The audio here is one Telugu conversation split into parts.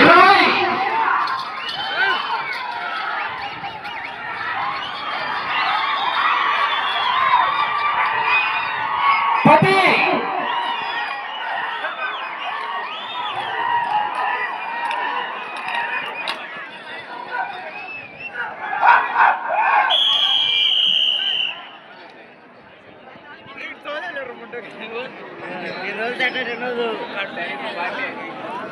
ఇరవై. పది. ఈ రోజు అంటే రెండు రోజు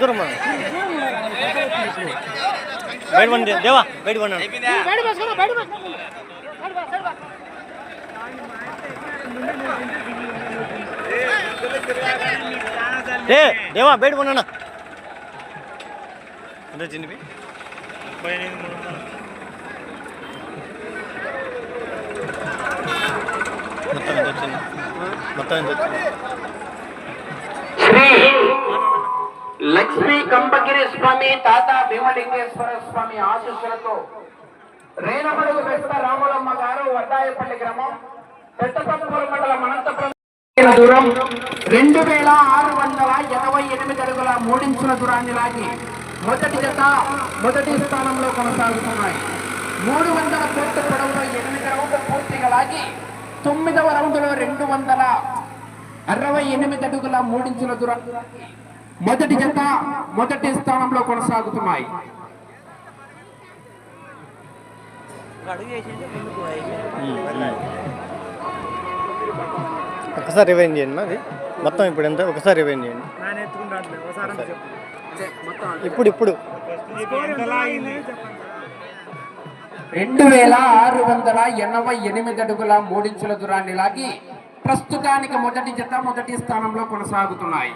దూరం బయట పండి దేవా బయట పండి ఏ దేవా బయట పండి ఎంత చిన్నవి మొత్తం ఎంత వచ్చింది మొత్తం ఎంత వచ్చింది లక్ష్మీ కంబగిరి స్వామి తాత భీమలింగేశ్వర స్వామి ఆశీస్సులతో రేణమడుగు వెస్త రాములమ్మ గారు వడ్డాయపల్లి గ్రామం పెద్దపల్లి మండలం అనంతపురం దూరం రెండు వేల ఆరు వందల ఇరవై ఎనిమిది అడుగుల మూడించుల దూరాన్ని లాగి మొదటి జత మొదటి స్థానంలో కొనసాగుతున్నాయి. మూడు వందల కోట్ల పొడవులో ఎనిమిది రౌండ్లు పూర్తిగా లాగి తొమ్మిదవ రౌండ్లో రెండు వందల అరవై ఎనిమిది అడుగుల మూడించుల దూరం మొదటి జత మొదటి స్థానంలో కొనసాగుతున్నాయి. ఒకసారి రివైన్ చేయండి మరి మొత్తం ఇప్పుడు ఎంత? ఒకసారి రివైన్ చేయండి. ఇప్పుడు ఇప్పుడు. రెండు వేల ఆరు వందల ఎనభై ఎనిమిది అడుగుల మూడించుల దూరాన్ని లాగి ప్రస్తుతానికి మొదటి జత మొదటి స్థానంలో కొనసాగుతున్నాయి.